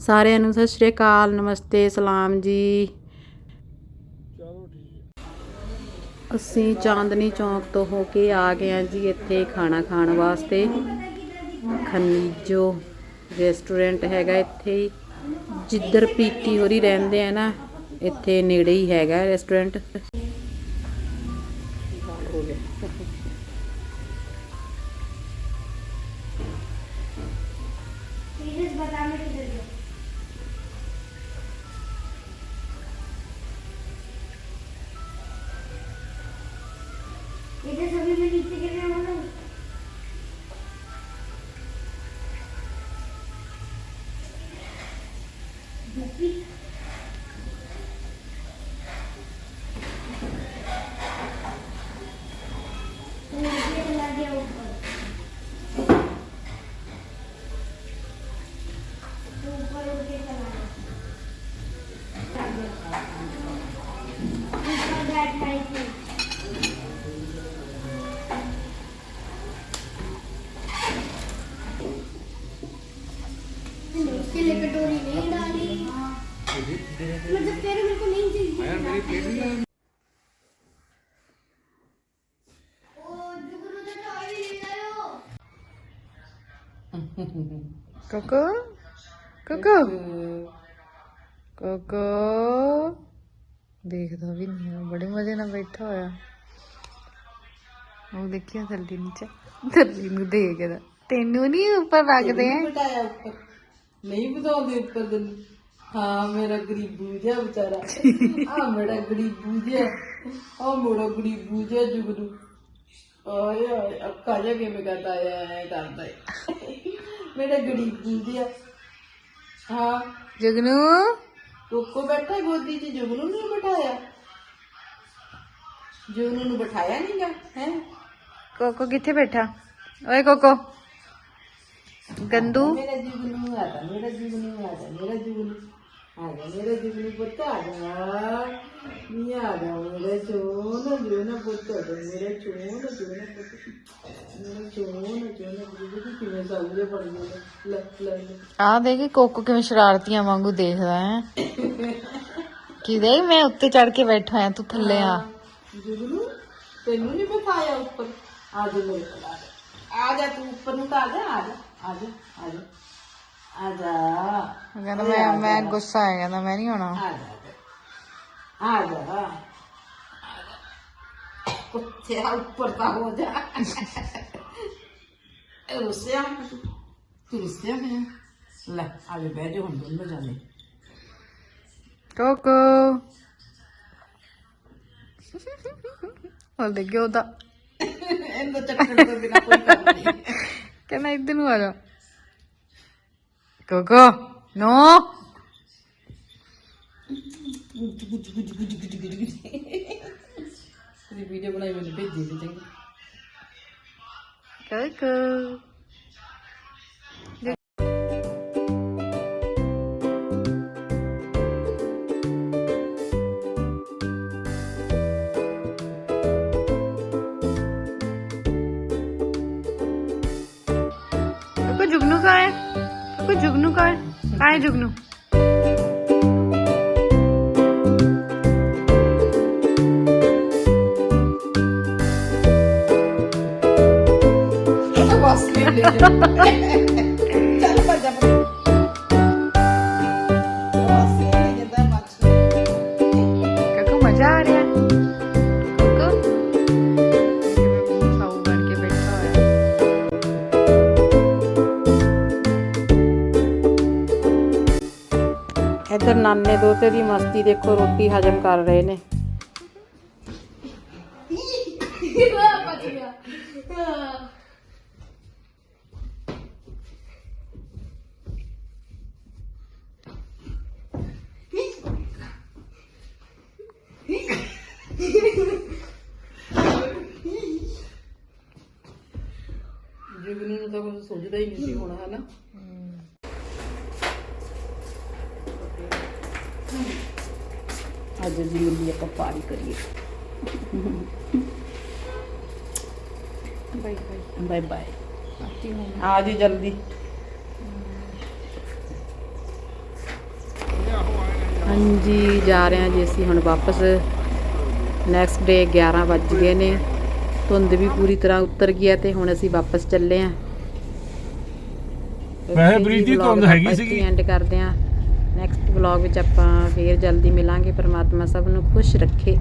ਸਾਰਿਆਂ ਨੂੰ ਸਤਿ ਸ਼੍ਰੀ ਅਕਾਲ ਨਮਸਤੇ ਸਲਾਮ ਜੀ ਚਲੋ ਠੀਕ ਅਸੀਂ ਚਾਂਦਨੀ ਚੌਂਕ ਤੋਂ ਹੋ ਕੇ ਆ ਗਏ ਹਾਂ ਜੀ ਇੱਥੇ ਖਾਣਾ ਖਾਣ ਵਾਸਤੇ ਖਨੀਜੋ ਰੈਸਟੋਰੈਂਟ ਹੈਗਾ ਇੱਥੇ ਹੀ ਜਿੱਧਰ ਪੀਤੀ ਹੋਰੀ ਰਹਿੰਦੇ ਆ ਨਾ ਇੱਥੇ ਨੇੜੇ ਹੀ ਹੈਗਾ ਰੈਸਟੋਰੈਂਟ सीरियस बता मैं किधर गया Thank you. मतलब फिर मेरे को नहीं चाहिए मेरी प्लेट नहीं ओ जुगनू तो टॉय ले आयो ਕੋਕੋ ਕੋਕੋ ਕੋਕੋ ਦੇਖਦਾ ਵੀ ਨਹੀਂ ਹੈ ਬੜੇ ਮਜ਼ੇ ਨਾਲ ਬੈਠਾ ਹੋਇਆ ਉਹ ਦੇਖਿਆ ਥੱਲੇ ਨੀਚੇ ਥੱਲੇ ਨੂੰ ਦੇਖਦਾ ਤੈਨੂੰ ਨਹੀਂ ਉੱਪਰ ਰੱਖਦੇ ਆ ਬਿਠਾਇਆ ਉੱਪਰ ਨਹੀਂ ਬਤਾਉਂਦੇ ਉੱਪਰ ਦਿਨ ਹਾਂ ਮੇਰਾ ਗਰੀਬੂ ਜਿਹਾ ਵਿਚਾਰਾ। ਆ ਮੇਰਾ ਗਰੀਬੂ ਜਿਹਾ। ਆ ਮੇਰਾ ਗਰੀਬੂ ਜਿਹਾ ਜੁਗਨੂ। ਆਏ ਆਏ ਅੱਕਾ ਜਿਹਾ ਕਿਵੇਂ ਕਰਦਾ ਐ ਕਰਦਾ ਮੇਰਾ ਗਰੀਬੂ ਜਿਹਾ। ਹਾਂ। ਜਗਨੂ? ਕੋਕੋ ਬੈਠਾ ਗੋਦੀ 'ਚ ਜੁਗਨੂ ਨੂੰ ਬਿਠਾਇਆ? ਜੁਗਨੂ ਨੂੰ ਬਿਠਾਇਆ ਨਹੀਂਗਾ ਹੈ? ਕੋਕੋ ਕਿੱਥੇ ਬੈਠਾ? ਓਏ ਕੋਕੋ। ਗੰਦੂ? ਮੇਰਾ ਜੁਗਨੂ ਆ ਜਾ ਮੇਰਾ ਜੁਗਨੂ ਆ ਜਾ ਮੇਰਾ ਜੁਗਨੂ। ਆ ਜਾ ਨੀ ਆ ਜਾ ਮੇਰਾ ਚੋਨ ਜੁਗਨਾ ਪੁੱਤ ਆ ਜਾ ਮੇਰਾ ਚੋਨ ਜੁਗਨਾ ਪੁੱਤ। ਮੇਰਾ ਚੋਨ ਜੁਗਨਾ ਪੁੱਤ ਕਿਵੇਂ ਸਾਹਮਣੇ ਪੜ ਗਿਆ? ਲੈ ਲੈ ਆ ਦੇਖੀ ਕੋਕੋ ਕਿਵੇਂ ਸ਼ਰਾਰਤੀਆਂ ਵਾਂਗੂ ਦੇਖਦਾ ਹੈ। ਕੀ ਦੇਖ ਮੈਂ ਉੱਤੇ ਚੜ ਕੇ ਬੈਠਾ ਆ ਤੂੰ ਥੱਲੇ ਆ। ਜੁਗਨੂ ਤੈਨੂੰ ਨਹੀਂ ਬਿਠਾਇਆ ਉੱਪਰ? ਆ ਜਾ ਮੇਰੇ ਕੋਲ ਆ ਜਾ। ਆ ਜਾ ਤੂੰ ਉੱਪਰ ਨੂੰ ਤਾਂ ਆ ਜਾ ਆ ਜਾ ਆ ਜਾ ਆ ਜਾ। ਆ ਜਾ ਉਹ ਕਹਿੰਦਾ ਮੈਂ ਮੈਂ ਗੁੱਸਾ ਆ ਕਹਿੰਦਾ ਮੈਂ ਨਹੀਂ ਆਉਣਾ। ਆ ਜਾ ਆ ਜਾ ਆ ਜਾ ਕੁੱਤੇ ਆ ਉੱਪਰ ਤਾਂ ਹੋ ਜਾ। ਇਹ ਰੁੱਸਿਆ ਤੂੰ ਰੁੱਸਿਆ ਹੈ ਲੈ ਆ ਜਾ ਬਹਿ ਜਾ ਹੁਣ ਦੋਨੋਂ ਜਾਣੇ। ਕੋਕੋ। ਉਹ ਦੇਖਿਓ ਉਹਦਾ। ਇਹਦਾ ਚੱਕਰ ਤੋਂ ਬਿਨਾ ਕੋਈ ਕੰਮ ਨਹੀਂ। ਕਹਿੰਦਾ ਇੱਧਰ ਨੂੰ ਆ ਜਾ। Go go. No. Jadi video mulai mau Aku. को जुगनू कर कहा जुगनू? ਇੱਧਰ ਨਾਨੇ ਦੋਤੇ ਦੀ ਮਸਤੀ ਦੇਖੋ ਰੋਟੀ ਹਜਮ ਕਰ ਰਹੇ ਨੇ। ਜੁਗਨੂ ਨੂੰ ਤਾਂ ਕੁਝ ਸੋਚਦਾ ਹੀ ਨਹੀਂ ਸੀ ਹੋਣਾ ਹਨਾ? ਅੱਜ ਦੀ ਮੰਮੀ ਆਪਾਂ ਪਾਰੀ ਕਰੀਏ। ਬਾਈ ਬਾਈ ਬਾਈ ਬਾਈ ਆ ਜਲਦੀ। ਹਾਂਜੀ ਜਾ ਰਹੇ ਹਾਂ ਜੀ ਅਸੀਂ ਹੁਣ ਵਾਪਸ। ਨੈਕਸਟ ਡੇ 11 ਵੱਜ ਗਏ ਨੇ। ਧੁੰਦ ਵੀ ਪੂਰੀ ਤਰ੍ਹਾਂ ਉਤਰ ਗਈ ਹੈ ਤੇ ਹੁਣ ਅਸੀਂ ਵਾਪਸ ਚੱਲੇ ਆਂ ਵੈਸੇ ਬ੍ਰੀਦੀ ਧੁੰਦ ਹੈਗੀ ਸੀਗੀ। ਐਂਡ ਕਰਦੇ ਆਂ ਵਲੌਗ ਵਿੱਚ ਆਪਾਂ ਫੇਰ ਜਲਦੀ ਮਿਲਾਂਗੇ ਪਰਮਾਤਮਾ ਸਭ ਨੂੰ ਖੁਸ਼ ਰੱਖੇ।